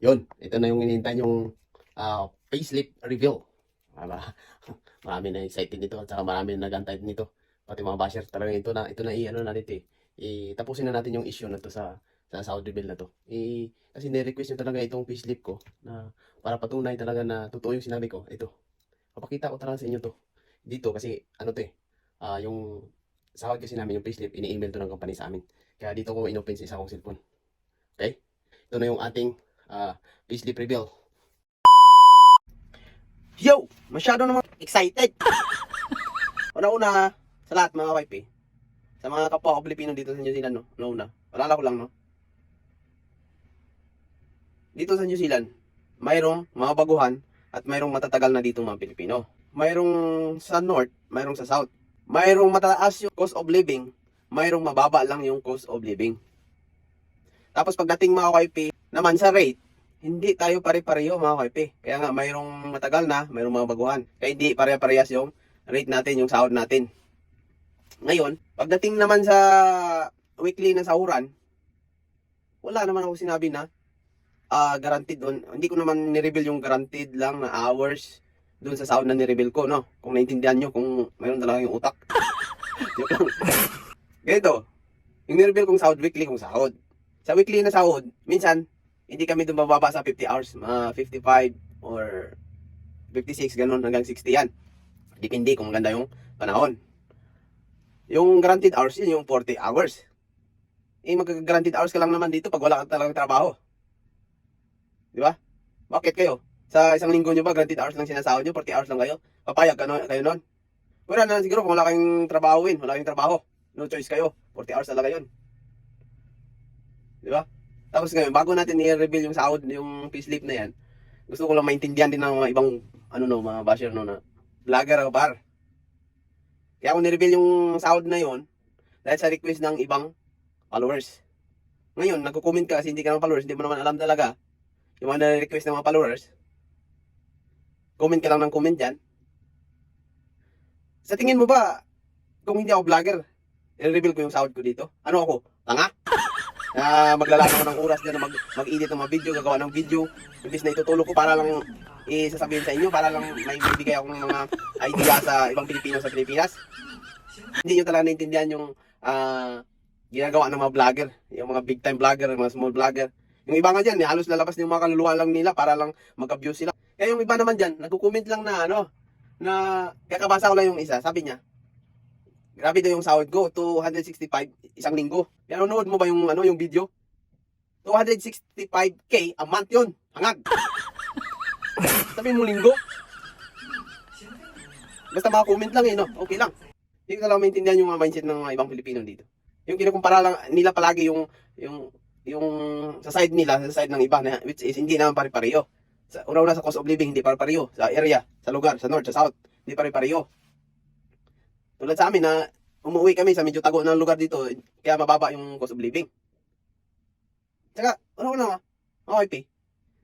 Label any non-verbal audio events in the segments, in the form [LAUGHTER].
Yun, ito na yung inintay yung ah, payslip reveal. Diba? [LAUGHS] marami na excited nito at saka marami na nagantay nito. Pati mga basher talaga ito na ito na i-ano na dito eh. I-tapusin na natin yung issue na to sa sa Saudi bill na to. I, kasi ni-request nyo talaga itong payslip ko na para patunay talaga na totoo yung sinabi ko. Ito. Papakita ko talaga sa inyo to. Dito kasi ano to eh. ah, yung sahod kasi namin yung payslip, ini-email to ng company sa amin. Kaya dito ko inopen sa isa kong cellphone. Okay? Ito na yung ating ah, payslip reveal. Yo! Masyado naman excited! [LAUGHS] Una-una, sa lahat mga wife eh. Sa mga kapwa ko Pilipino dito sa New Zealand, no? Una-una. Palala ko lang, no? Dito sa New Zealand, mayroong mga baguhan at mayroong matatagal na dito mga Pilipino. Mayroong sa North, mayroong sa South. Mayroong mataas yung cost of living, mayroong mababa lang yung cost of living. Tapos pagdating mga wife naman sa rate, hindi tayo pare-pareho mga kaipi. Kaya nga mayroong matagal na, mayroong mga baguhan. Kaya hindi pare-parehas yung rate natin, yung sahod natin. Ngayon, pagdating naman sa weekly na sahuran, wala naman ako sinabi na ah guaranteed doon. Hindi ko naman ni-reveal yung guaranteed lang na hours doon sa sahod na ni-reveal ko, no? Kung naintindihan nyo, kung mayroon talaga yung utak. [LAUGHS] Joke lang. Ganito, yung ni-reveal kong sahod, weekly kong sahod. Sa weekly na sahod, minsan, hindi kami doon bababa sa 50 hours, mga 55 or 56, ganun hanggang 60 yan. Depende kung maganda yung panahon. Yung guaranteed hours, yun yung 40 hours. Eh, mag-guaranteed hours ka lang naman dito pag wala ka talagang trabaho. Di ba? Bakit kayo? Sa isang linggo nyo ba, guaranteed hours lang sinasahod nyo, 40 hours lang kayo? Papayag ka no, kayo nun? Wala na siguro kung wala kayong trabaho wala kayong trabaho. No choice kayo, 40 hours talaga yun. Di ba? Tapos ngayon, bago natin i-reveal yung sahod, yung payslip na yan, gusto ko lang maintindihan din ng mga ibang, ano no, mga basher no, na vlogger o bar. Kaya ako ni-reveal yung sahod na yon dahil sa request ng ibang followers. Ngayon, nagko-comment ka kasi hindi ka naman followers, hindi mo naman alam talaga yung mga request ng mga followers. Comment ka lang ng comment dyan. Sa tingin mo ba, kung hindi ako vlogger, i-reveal ko yung sahod ko dito? Ano ako? Tanga? [LAUGHS] na maglalaan ako ng oras dyan mag, mag-edit ng mga video, gagawa ng video. Imbis na itutulog ko para lang isasabihin sa inyo, para lang may bibigay akong mga idea sa ibang Pilipino sa Pilipinas. Hindi nyo talaga naintindihan yung ah, ginagawa ng mga vlogger, yung mga big time vlogger, mga small vlogger. Yung iba nga dyan, eh, halos lalabas yung mga kaluluwa lang nila para lang mag-abuse sila. Kaya yung iba naman dyan, nagko-comment lang na ano, na kakabasa ko lang yung isa, sabi niya, Grabe daw yung sahod ko, 265 isang linggo. Pinanonood mo ba yung ano yung video? 265k a month yun. Hangag. [LAUGHS] Sabi mo linggo. Basta mga comment lang eh, no? Okay lang. Hindi ko lang maintindihan yung mga mindset ng mga ibang Pilipino dito. Yung kinukumpara lang nila palagi yung yung yung sa side nila, sa side ng iba na which is hindi naman pare-pareho. Sa una-una sa cost of living hindi pare-pareho, sa area, sa lugar, sa north, sa south, hindi pare-pareho. Tulad sa amin na umuwi kami sa medyo tago ng lugar dito, kaya mababa yung cost of living. Tsaka, ano ko na, okay, pe.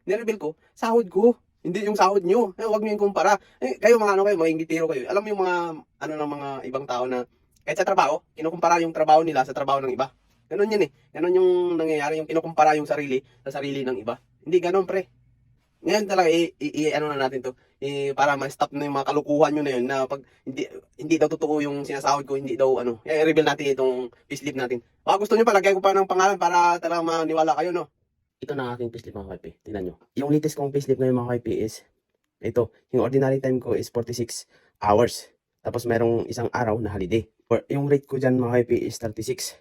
Nireveal ko, sahod ko. Hindi yung sahod nyo. Eh, huwag nyo yung kumpara. Eh, kayo mga ano kayo, mga ingitero kayo. Alam mo yung mga, ano ng mga ibang tao na, kahit sa trabaho, kinukumpara yung trabaho nila sa trabaho ng iba. Ganon yan eh. Ganon yung nangyayari, yung kinukumpara yung sarili sa sarili ng iba. Hindi ganon, pre. Ngayon talaga, i, i, i- ano na natin to, eh, para ma-stop na yung mga kalukuhan nyo na yun, na pag hindi, hindi daw totoo yung sinasahod ko, hindi daw, ano, i-reveal natin itong payslip natin. Baka gusto nyo pa, lagay ko pa ng pangalan para talagang maniwala kayo, no? Ito na aking payslip mga kaipi. Tingnan nyo. Yung latest kong payslip ngayon mga kaipi is, ito, yung ordinary time ko is 46 hours. Tapos merong isang araw na holiday. Or, yung rate ko dyan mga kaipi is 36.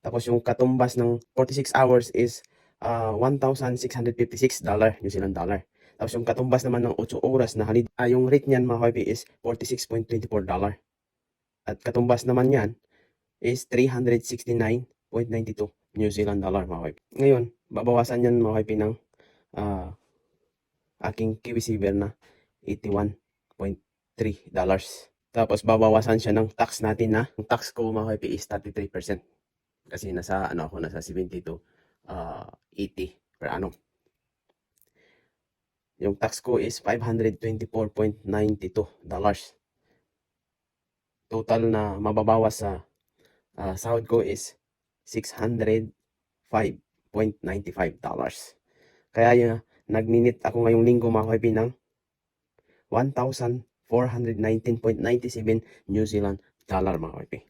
Tapos yung katumbas ng 46 hours is ah 1,656 dollar, New Zealand dollar. Tapos yung katumbas naman ng 8 oras na halid, ah, yung rate niyan mga is 46.24 dollar. At katumbas naman yan is 369.92 New Zealand dollar mga kaibi. Ngayon, babawasan yan mga kaibi ng ah, aking KBCBR na 81.3 dollars. Tapos babawasan siya ng tax natin na, ang tax ko mga kaibi is 33%. Kasi nasa ano ako nasa 72 ah 80 per annum. Yung tax ko is 524.92 dollars. Total na mababawas sa ah, sahod ko is 605.95 dollars. Kaya yun, nagninit ako ngayong linggo mga kaipi ng 1,419.97 New Zealand dollar mga kaipi.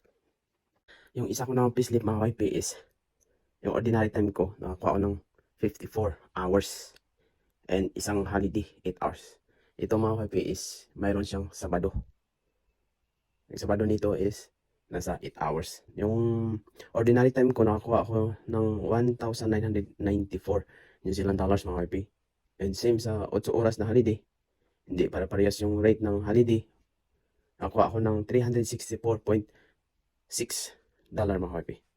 Yung isa ko naman payslip mga kaipi is yung ordinary time ko, nakakuha ko ng 54 hours and isang holiday 8 hours. Ito mga kaipi is mayroon siyang Sabado. Yung Sabado nito is nasa 8 hours. Yung ordinary time ko, nakakuha ako ng 1,994 New Zealand dollars mga kaipi. And same sa 8 oras na holiday. Hindi para parehas yung rate ng holiday. Nakakuha ako ng 364.6 dollar mga kaipi.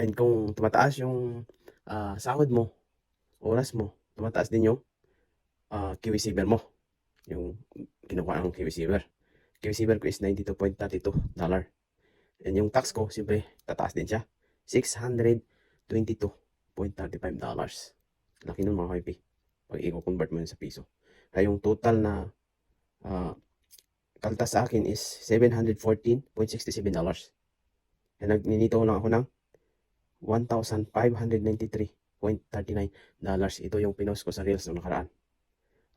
And kung tumataas yung ah, sahod mo, oras mo, tumataas din yung uh, kiwi mo. Yung kinukuha ng kiwi kiwi ko is 92.32 dollar. And yung tax ko, siyempre, tataas din siya. 622.35 dollars. Laki nun mga kaipi. Pag i-convert mo yun sa piso. Kaya yung total na ah, kaltas sa akin is 714.67 dollars. And nagninito lang ako ng 1,593.39 dollars. Ito yung pinost ko sa Reels noong nakaraan.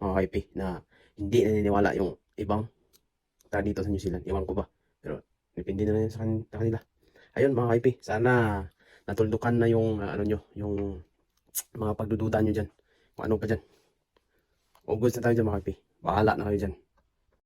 Mga kaipi na hindi naniniwala yung ibang ta dito sa New Zealand. Iwan ko ba? Pero depende na lang sa kan- sa kanila. Ayun mga kaipi, sana natuldukan na yung ah, ano nyo, yung mga pagdududa nyo dyan. Kung ano pa dyan. Ugod na tayo dyan mga kaipi. Bahala na kayo dyan.